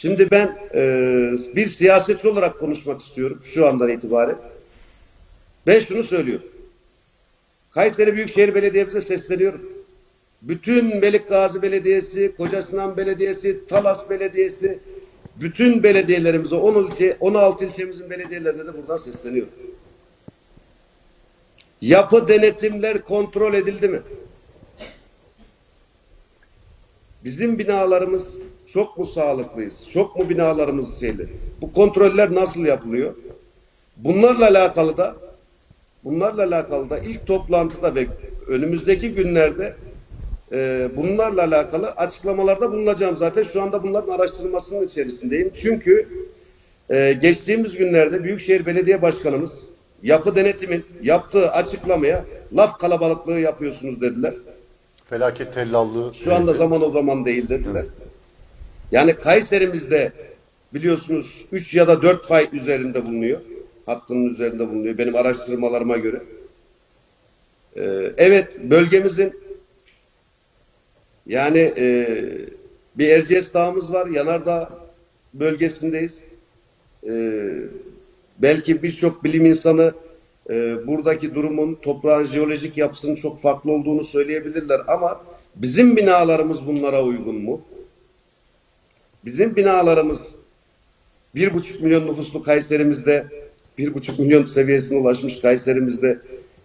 Şimdi ben e, bir siyasetçi olarak konuşmak istiyorum şu andan itibaren. Ben şunu söylüyorum. Kayseri Büyükşehir Belediye'mize sesleniyorum. Bütün Melik Gazi Belediyesi, Kocasinan Belediyesi, Talas Belediyesi, bütün belediyelerimize 10 ilçe, 16 ilçemizin belediyelerine de buradan sesleniyorum. Yapı denetimler kontrol edildi mi? Bizim binalarımız çok mu sağlıklıyız? Çok mu binalarımız şeyli? Bu kontroller nasıl yapılıyor? Bunlarla alakalı da bunlarla alakalı da ilk toplantıda ve önümüzdeki günlerde e, bunlarla alakalı açıklamalarda bulunacağım. Zaten şu anda bunların araştırılmasının içerisindeyim. Çünkü e, geçtiğimiz günlerde Büyükşehir Belediye Başkanımız yapı denetimin yaptığı açıklamaya laf kalabalıklığı yapıyorsunuz dediler. Felaket tellallığı. Şu anda zaman o zaman değil dediler. Yani Kayserimizde biliyorsunuz 3 ya da 4 fay üzerinde bulunuyor. Hattının üzerinde bulunuyor benim araştırmalarıma göre. Ee, evet bölgemizin yani e, bir Erciyes Dağımız var. Yanardağ bölgesindeyiz. Ee, belki birçok bilim insanı e, buradaki durumun toprağın jeolojik yapısının çok farklı olduğunu söyleyebilirler ama bizim binalarımız bunlara uygun mu? Bizim binalarımız bir buçuk milyon nüfuslu Kayserimizde bir buçuk milyon seviyesine ulaşmış Kayserimizde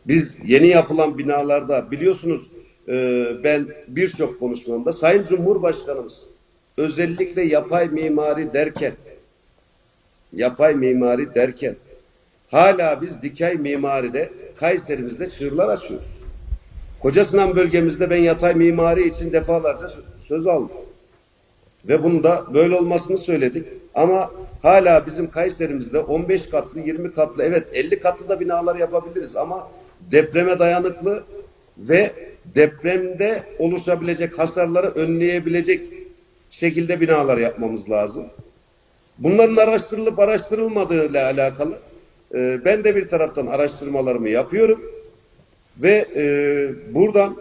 biz yeni yapılan binalarda biliyorsunuz e, ben birçok konuşmamda Sayın Cumhurbaşkanımız özellikle yapay mimari derken yapay mimari derken hala biz dikey mimaride Kayserimizde çığırlar açıyoruz. Kocasinan bölgemizde ben yatay mimari için defalarca sö- söz aldım. Ve bunu da böyle olmasını söyledik. Ama hala bizim Kayserimizde 15 katlı, 20 katlı, evet 50 katlı da binalar yapabiliriz ama depreme dayanıklı ve depremde oluşabilecek hasarları önleyebilecek şekilde binalar yapmamız lazım. Bunların araştırılıp araştırılmadığı ile alakalı e, ben de bir taraftan araştırmalarımı yapıyorum ve e, buradan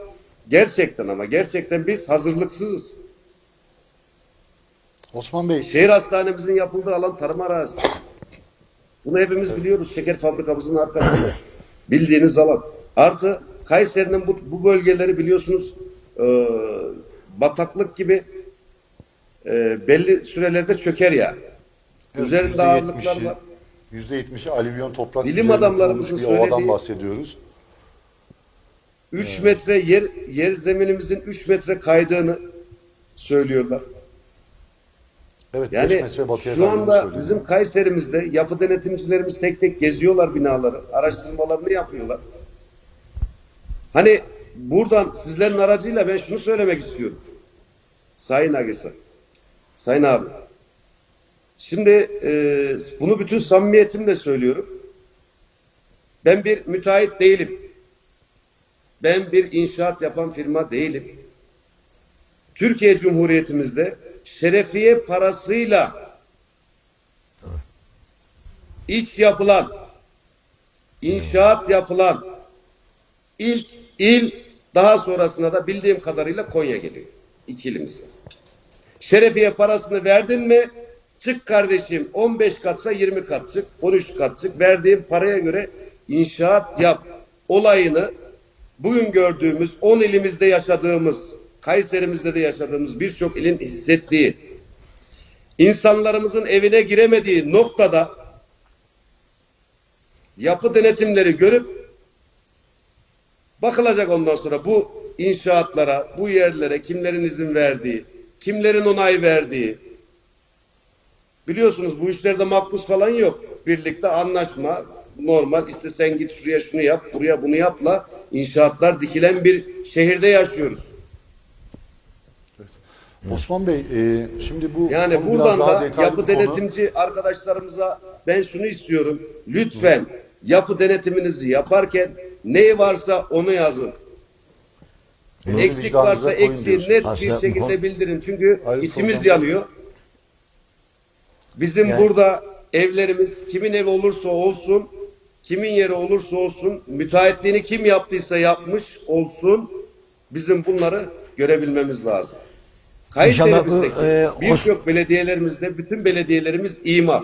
gerçekten ama gerçekten biz hazırlıksızız. Osman Bey, Şehir hastanemizin yapıldığı alan tarım arazisi. Bunu hepimiz biliyoruz. Şeker fabrikamızın arkasında. Bildiğiniz alan. Artı Kayseri'nin bu, bu bölgeleri biliyorsunuz e, bataklık gibi e, belli sürelerde çöker yani. Üzerinde ağırlıklar var. %70'i alüvyon toprak Bilim adamlarımızın kurulmuş bir ovadan söylediği- bahsediyoruz. 3 metre yer yer zeminimizin 3 metre kaydığını söylüyorlar. Evet, 5 Yani metre batıya şu kaydığını anda söylüyor. bizim Kayserimizde yapı denetimcilerimiz tek tek geziyorlar binaları, araştırmalarını yapıyorlar. Hani buradan sizlerin aracıyla ben şunu söylemek istiyorum. Sayın Agesa, Sayın abi. Şimdi e, bunu bütün samimiyetimle söylüyorum. Ben bir müteahhit değilim. Ben bir inşaat yapan firma değilim. Türkiye Cumhuriyetimizde şerefiye parasıyla iş yapılan, inşaat yapılan ilk il daha sonrasında da bildiğim kadarıyla Konya geliyor. İki ilimiz var. Şerefiye parasını verdin mi çık kardeşim 15 katsa 20 kat çık 13 kat çık verdiğim paraya göre inşaat yap olayını bugün gördüğümüz 10 ilimizde yaşadığımız Kayserimizde de yaşadığımız birçok ilin hissettiği insanlarımızın evine giremediği noktada yapı denetimleri görüp bakılacak ondan sonra bu inşaatlara, bu yerlere kimlerin izin verdiği, kimlerin onay verdiği. Biliyorsunuz bu işlerde makbuz falan yok. Birlikte anlaşma normal işte sen git şuraya şunu yap, buraya bunu yapla inşaatlar dikilen bir şehirde yaşıyoruz. Osman Bey, e, şimdi bu Yani buradan da yapı bir konu. denetimci arkadaşlarımıza ben şunu istiyorum. Lütfen yapı denetiminizi yaparken ne varsa onu yazın. Elinizi Eksik varsa eksiği net bir şekilde bildirin. Çünkü Ayrı içimiz yanıyor. Bizim Yani- burada evlerimiz kimin evi olursa olsun, kimin yeri olursa olsun, müteahhitliğini kim yaptıysa yapmış olsun, bizim bunları görebilmemiz lazım. Kayseri'mizdeki e, birçok belediyelerimizde bütün belediyelerimiz imar.